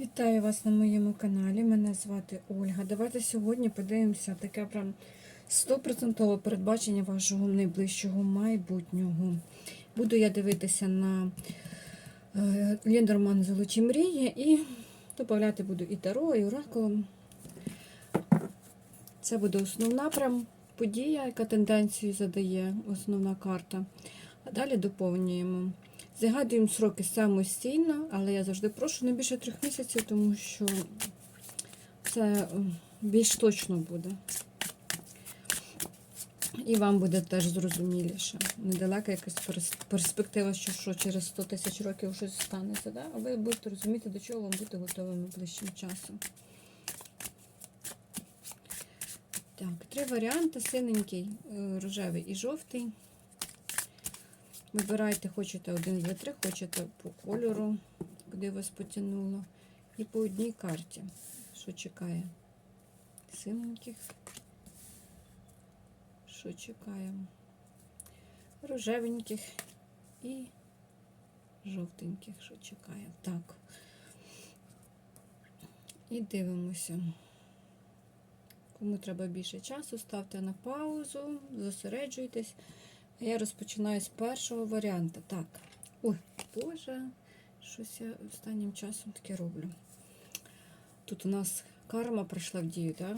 Вітаю вас на моєму каналі. Мене звати Ольга. Давайте сьогодні подивимося таке прям 100% передбачення вашого найближчого майбутнього. Буду я дивитися на е, Ліндерман Золоті мрії і додати буду і таро, і оракулом. Це буде основна прям подія, яка тенденцію задає, основна карта. А далі доповнюємо. Загадуємо сроки самостійно, але я завжди прошу не більше трьох місяців, тому що це більш точно буде. І вам буде теж зрозуміліше. Недалека якась перспектива, що, що через 100 тисяч років щось станеться. Да? А ви будете розуміти, до чого вам бути готовими ближчим часом. Так, три варіанти: синенький, е, рожевий і жовтий. Вибирайте, хочете один, два, три, хочете по кольору, куди вас потягнуло. І по одній карті. Що чекає? Синеньких. Що чекає? Рожевеньких і жовтеньких, що чекає. Так. І дивимося. Кому треба більше часу, ставте на паузу, зосереджуйтесь. Я розпочинаю з першого варіанту. Так. Ой, Боже, щось я останнім часом таке роблю. Тут у нас карма прийшла в дію, так?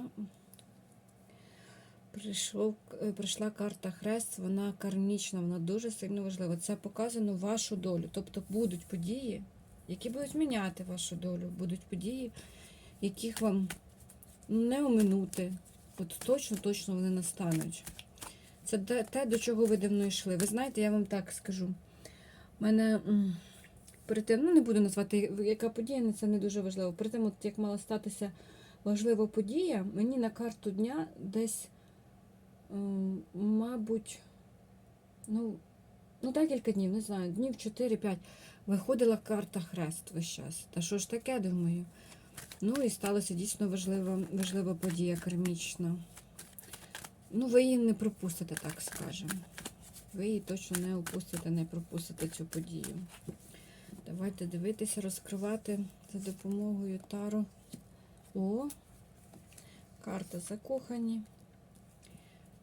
Прийшов, е, прийшла карта Хрест, вона кармічна, вона дуже сильно важлива. Це показано вашу долю. Тобто будуть події, які будуть міняти вашу долю, будуть події, яких вам не оминути. От точно, точно вони настануть. Це те, до чого ви давно йшли. Ви знаєте, я вам так скажу. У мене перед тим, ну не буду назвати, яка подія, це не дуже важливо. Перед тим, от як мала статися важлива подія, мені на карту дня десь, мабуть, ну, ну декілька днів, не знаю, днів 4-5 виходила карта Хрест весь час. Та що ж таке, думаю? Ну і сталася дійсно важлива, важлива подія кармічна. Ну, ви її не пропустите, так скажемо. Ви її точно не опустите, не пропустите цю подію. Давайте дивитися, розкривати за допомогою тару. О, карта закохані.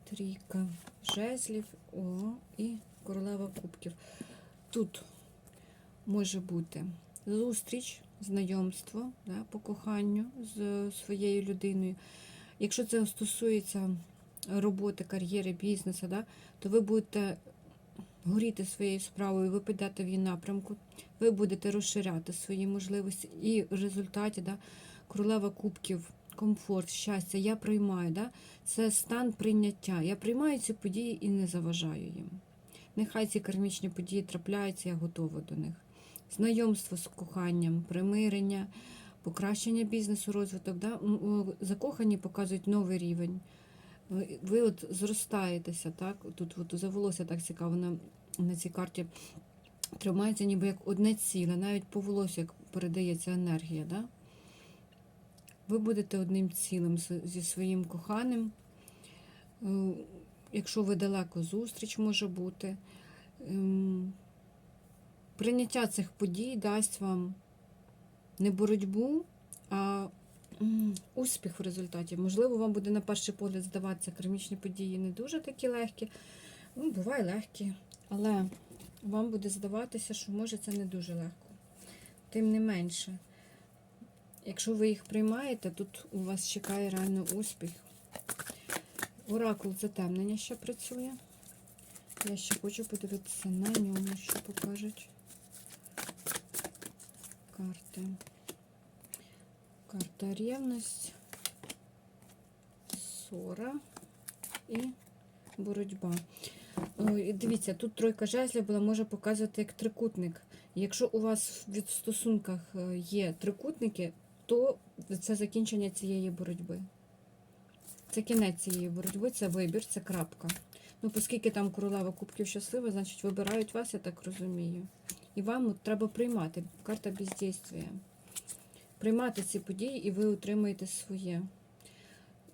Трійка жезлів. О, і королева кубків. Тут може бути зустріч, знайомство да, по коханню з своєю людиною. Якщо це стосується роботи, кар'єри, бізнесу, да, то ви будете горіти своєю справою, ви підете в її напрямку, ви будете розширяти свої можливості. І в результаті да, королева кубків, комфорт, щастя, я приймаю. Да, це стан прийняття. Я приймаю ці події і не заважаю їм. Нехай ці кармічні події трапляються, я готова до них. Знайомство з коханням, примирення, покращення бізнесу, розвиток. Да? Закохані показують новий рівень. Ви, от зростаєтеся, так? Тут от за волосся так цікаво на, на цій карті тримається ніби як одне ціле, навіть по волосю як передається енергія. Да? Ви будете одним цілим зі своїм коханим. Е, Якщо ви далеко, зустріч може бути. Ем, Прийняття цих подій дасть вам не боротьбу, а успіх в результаті. Можливо, вам буде на перший погляд здаватися кармічні події не дуже такі легкі. Ну, буває легкі, але вам буде здаватися, що може це не дуже легко. Тим не менше, якщо ви їх приймаєте, тут у вас чекає реально успіх. Оракул затемнення ще працює. Я ще хочу подивитися на ньому, що покажуть карти. Карта ревність, ссора і боротьба. Дивіться, тут тройка жезлів була, може показувати як трикутник. Якщо у вас в стосунках е, є трикутники, то це закінчення цієї боротьби. Це кінець цієї боротьби, це вибір, це крапка. Ну, оскільки там королева кубків щаслива, значить вибирають вас, я так розумію. І вам треба приймати. Карта бездействия. Приймати ці події, і ви отримаєте своє.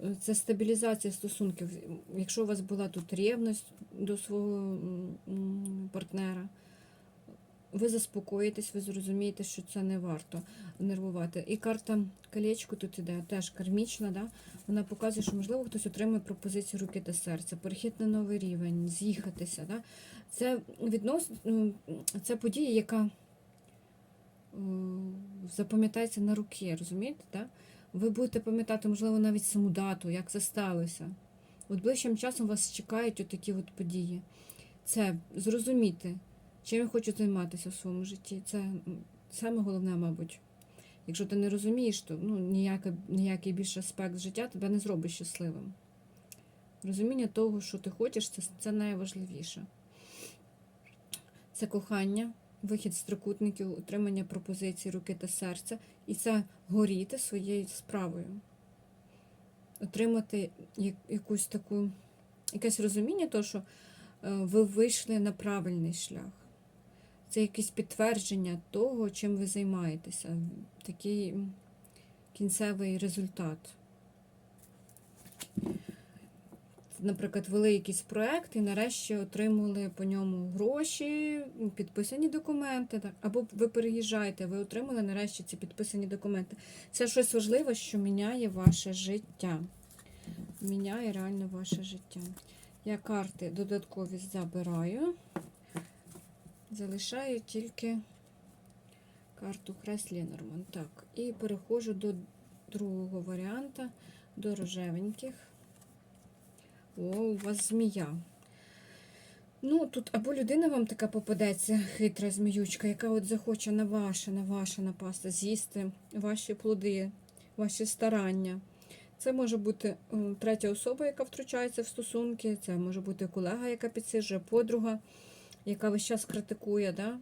Е, Це стабілізація стосунків. Якщо у вас була тут рівність до свого партнера, ви заспокоїтесь, ви зрозумієте, що це не варто нервувати. І карта колечко тут іде теж кармічна, да? вона показує, що можливо хтось отримує пропозицію руки та серця, перехід на новий рівень, з'їхатися. Да? Це віднос... ну, це подія, яка запам'ятається на руки, розумієте? Да? Ви будете пам'ятати, можливо, навіть саму дату, як це сталося. От ближчим часом вас чекають отакі от події. Це зрозуміти, чим я хочу займатися в своєму житті. Це саме головне, мабуть. Якщо ти не розумієш, то ну, ніякий, ніякий більш аспект життя тебе не зробить щасливим. Розуміння того, що ти хочеш, це, це найважливіше. Це кохання, вихід з трикутників, отримання пропозицій руки та серця, і це горіти своєю справою. Отримати якусь таку, якесь розуміння, того, що е, ви вийшли на правильний шлях. Це якесь підтвердження того, чим ви займаєтеся. Такий кінцевий результат. Наприклад, вели якийсь проект і нарешті отримали по ньому гроші, підписані документи. Так. Або ви переїжджаєте, ви отримали нарешті ці підписані документи. Це щось важливе, що міняє ваше життя. Міняє реально ваше життя. Я карти додаткові забираю. Залишаю тільки карту Хрест Ленорман. Так, і переходжу до другого варіанта, до рожевеньких. О, у вас змія. Ну, тут або людина вам така попадеться, хитра зміючка, яка от захоче на ваше, на ваше напасти, з'їсти ваші плоди, ваші старання. Це може бути е, третя особа, яка втручається в стосунки, це може бути колега, яка підсиджує, подруга, яка весь час критикує. Да?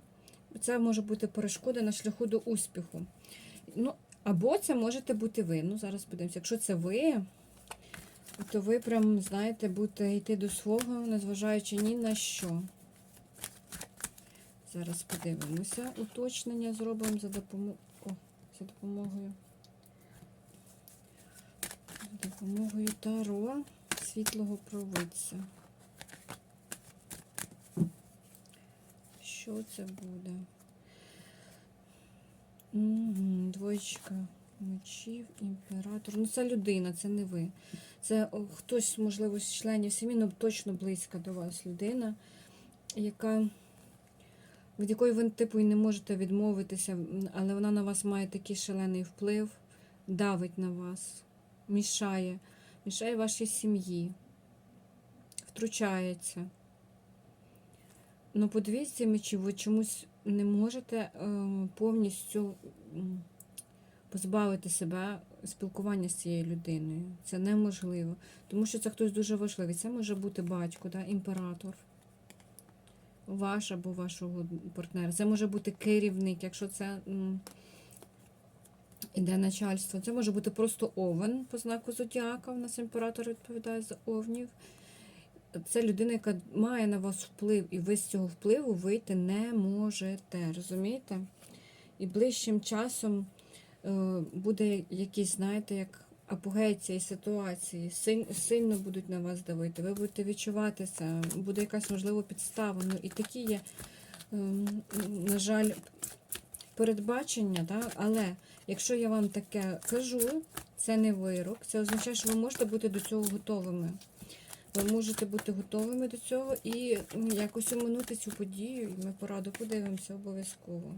Це може бути перешкода на шляху до успіху. Ну, або це можете бути ви. Ну, зараз подивимося. Якщо це ви, то ви прям, знаєте, будете йти до свого, незважаючи ні на що. Зараз подивимося. Уточнення зробимо за допомогою. О, за допомогою. За допомогою Таро світлого провидця. Що це буде? Угу, двоєчка мечів, імператор. Ну, це людина, це не ви. Це хтось, можливо, з членів сім'ї, ну точно близька до вас людина, яка, від якої ви, типу, і не можете відмовитися, але вона на вас має такий шалений вплив, давить на вас, мішає, мішає вашій сім'ї, втручається. Ну, подивіться мечі, ви чомусь не можете е, повністю позбавити себе спілкування з цією людиною. Це неможливо. Тому що це хтось дуже важливий. Це може бути батько, да, імператор. Ваш або вашого партнера. Це може бути керівник, якщо це м, іде начальство. Це може бути просто овен по знаку зодіака. У нас імператор відповідає за овнів. Це людина, яка має на вас вплив, і ви з цього впливу вийти не можете. Розумієте? І ближчим часом буде якийсь, знаєте, як апогей цієї ситуації. Сильно будуть на вас давити, ви будете відчувати це, буде якась можливо підстава. Ну і такі є, ем, на жаль, передбачення, да? але якщо я вам таке кажу, це не вирок, це означає, що ви можете бути до цього готовими. Ви можете бути готовими до цього і якось оминути цю подію, і ми пораду подивимося обов'язково.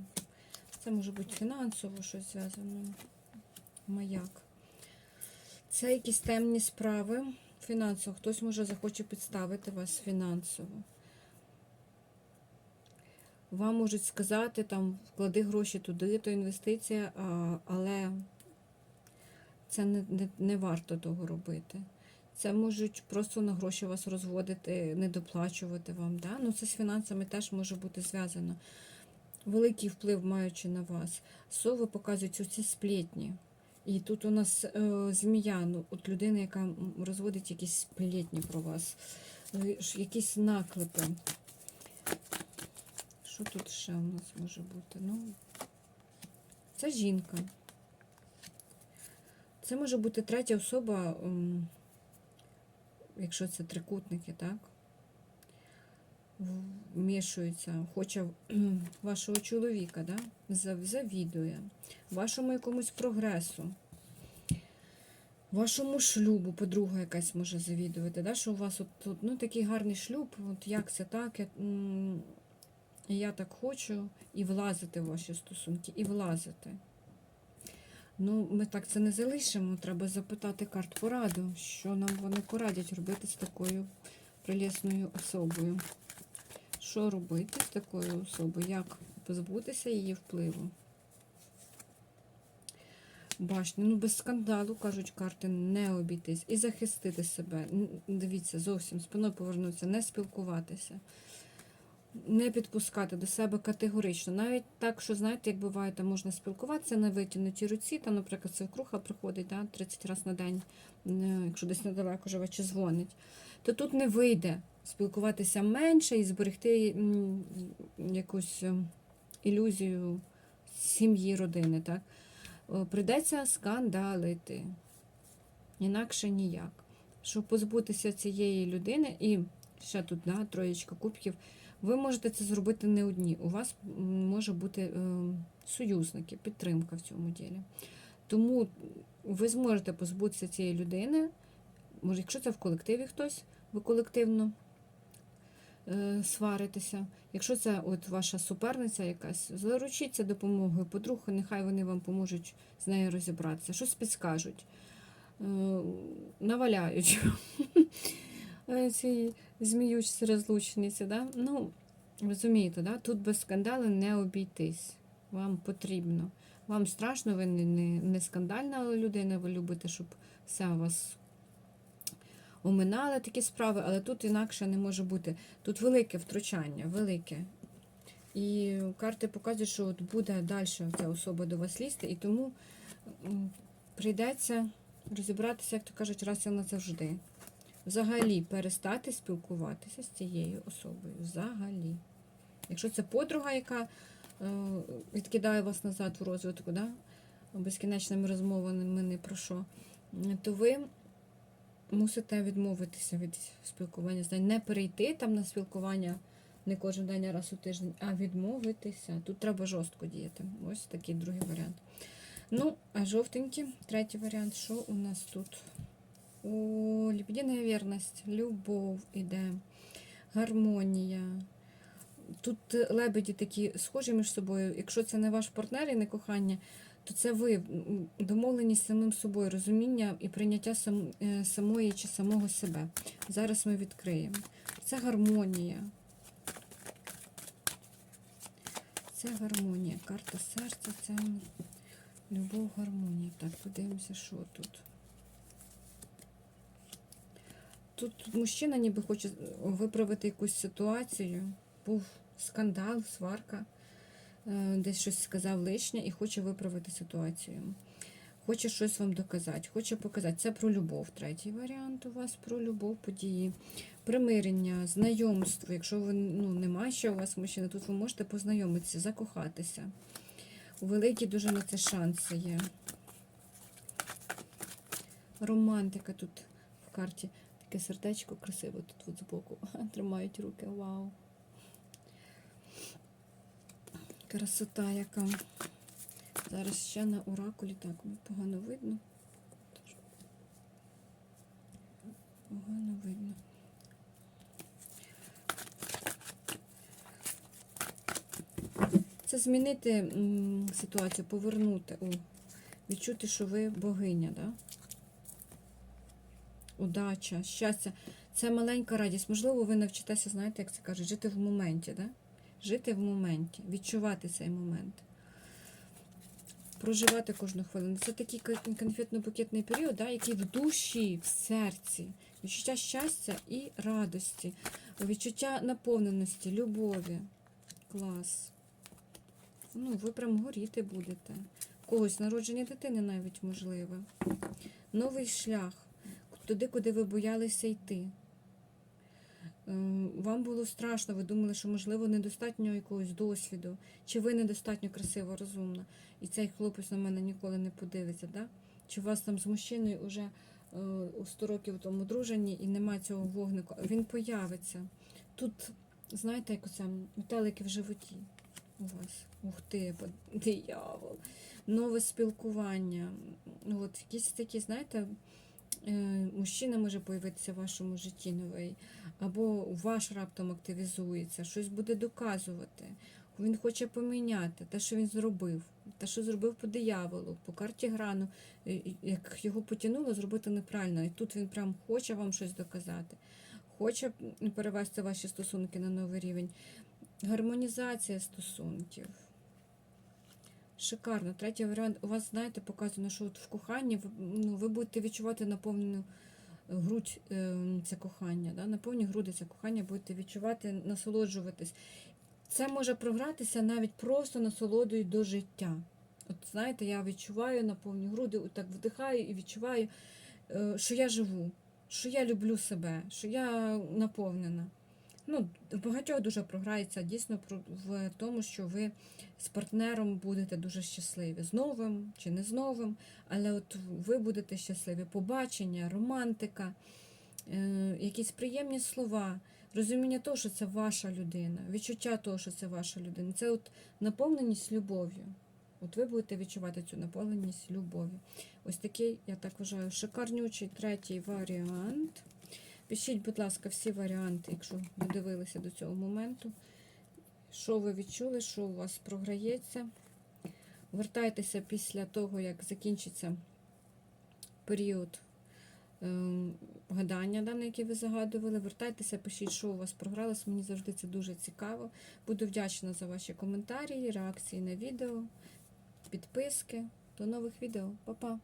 Це може бути фінансово щось зв'язано. Маяк. Це якісь темні справи фінансово. Хтось може захоче підставити вас фінансово. Вам можуть сказати, там, вклади гроші туди, то інвестиція, але це не, не, не варто того робити. Це можуть просто на гроші вас розводити, не доплачувати вам. Да? Ну, це з фінансами теж може бути зв'язано. Великий вплив маючи на вас. Сови показують оці сплетні. І тут у нас е, змія, ну, от людина, яка розводить якісь сплетні про вас, ж якісь наклепи. Що тут ще у нас може бути? Ну, це жінка. Це може бути третя особа, якщо це трикутники, так? Вмішується, хоче вашого чоловіка, да? завідує, вашому якомусь прогресу, вашому шлюбу, подруга якась може завідувати, да? що у вас от, от, ну, такий гарний шлюб, от як це так, я, я так хочу, і влазити в ваші стосунки, і влазити. Ну, ми так це не залишимо. Треба запитати карт пораду, що нам вони порадять робити з такою прелесною особою. Що робити з такою особою? Як позбутися її впливу? Башня, ну без скандалу, кажуть карти, не обійтись. І захистити себе. Дивіться, зовсім спиною повернутися, не спілкуватися. Не підпускати до себе категорично. Навіть так, що знаєте, як буває, там можна спілкуватися на витягнутій руці, там, наприклад, свекруха приходить да, 30 разів на день, якщо десь недалеко живе чи дзвонить, то тут не вийде спілкуватися менше і зберегти якусь е, ілюзію сім'ї, родини. Так? О, Прийдеться скандалити. Інакше ніяк. Щоб позбутися цієї людини, і ще тут да, троєчка кубків, ви можете це зробити не одні. У вас може бути е, союзники, підтримка в цьому ділі. Тому ви зможете позбутися цієї людини. Може, якщо це в колективі хтось, ви колективно е, сваритеся. Якщо це от ваша суперниця якась, заручіться допомогою подруг, нехай вони вам поможуть з нею розібратися. Щось підскажуть, е, наваляють Е, ці зміючці розлучниці. Да? Ну, розумієте, да? тут без скандалу не обійтись. Вам потрібно. Вам страшно, ви не, не, не скандальна людина, ви любите, щоб все у вас оминали такі справи, але тут інакше не може бути. Тут велике втручання, велике. І карти показують, що от буде далі ця особа до вас лізти, і тому прийдеться розібратися, як то кажуть, раз і назавжди. Взагалі перестати спілкуватися з цією особою. Взагалі. Якщо це подруга, яка е, відкидає вас назад в розвитку, да? безкінечними розмовами не про що, то ви мусите відмовитися від спілкування з. Не перейти там на спілкування не кожен день, а раз у тиждень, а відмовитися. Тут треба жорстко діяти. Ось такий другий варіант. Ну, а жовтенький, третій варіант, що у нас тут? О, лебединая вірність, любов іде, гармонія. Тут лебеді такі схожі між собою. Якщо це не ваш партнер і не кохання, то це ви домовленість самим собою, розуміння і прийняття сам, е, самої чи самого себе. Зараз ми відкриємо. Це гармонія. Це гармонія. Карта серця, це любов, гармонія. Так, подивимося, що тут. Тут мужчина ніби хоче виправити якусь ситуацію. Був скандал, сварка, десь щось сказав лишнє і хоче виправити ситуацію. Хоче щось вам доказати, хоче показати. Це про любов. Третій варіант у вас про любов, події, примирення, знайомство. Якщо ви ну, немає ще у вас мужчини, тут ви можете познайомитися, закохатися. У Великі дуже на це шанси є. Романтика тут в карті. Таке сердечко красиве тут от збоку. Тримають руки. Вау. Красота яка. Зараз ще на оракулі. Так, погано видно. Погано видно. Це змінити ситуацію, повернути, о, відчути, що ви богиня, да? удача, щастя. Це маленька радість. Можливо, ви навчитеся, знаєте, як це кажуть, жити в моменті, да? Жити в моменті, відчувати цей момент. Проживати кожну хвилину. Це такий конфетно-букетний період, да, який в душі, в серці, відчуття щастя і радості, відчуття наповненості, любові. Клас. Ну, ви прям горіти будете. Когось народження дитини навіть можливе. Новий шлях туди, куди ви боялися йти. Вам було страшно, ви думали, що, можливо, недостатньо якогось досвіду, чи ви недостатньо красива, розумна, і цей хлопець на мене ніколи не подивиться, да? чи у вас там з мужчиною вже е, у 100 років тому дружені і немає цього вогнику, він появиться. Тут знаєте, як оце метелики в животі у вас. Ух ти, диявол. Нове спілкування. От якісь такі, знаєте, мужчина може появитися в вашому житті новий, або ваш раптом активізується, щось буде доказувати. Він хоче поміняти те, що він зробив, те, що зробив по дияволу, по карті грану, е, як його потягнуло зробити неправильно. І тут він прям хоче вам щось доказати, хоче перевести ваші стосунки на новий рівень. Гармонізація стосунків. Шикарно. Третій варіант. У вас, знаєте, показано, що от в коханні ви, ну, ви будете відчувати наповнену грудь е, це кохання. Да? Наповні груди це кохання будете відчувати, насолоджуватись. Це може програтися навіть просто насолодою до життя. От знаєте, я відчуваю наповні груди, так вдихаю і відчуваю, е, що я живу, що я люблю себе, що я наповнена. Ну, багатьох дуже програється дійсно в тому, що ви з партнером будете дуже щасливі. З новим чи не з новим, але от ви будете щасливі. Побачення, романтика, е, якісь приємні слова, розуміння того, що це ваша людина, відчуття того, що це ваша людина. Це от наповненість любов'ю. От ви будете відчувати цю наповненість любов'ю. Ось такий, я так вважаю, шикарнючий третій варіант. Пишіть, будь ласка, всі варіанти, якщо додивилися до цього моменту. Що ви відчули, що у вас програється. Вертайтеся після того, як закінчиться період ем, гадання, да, на який ви загадували. Вертайтеся, пишіть, що у вас програлось. Мені завжди це дуже цікаво. Буду вдячна за ваші коментарі, реакції на відео, підписки. До нових відео. Па-па!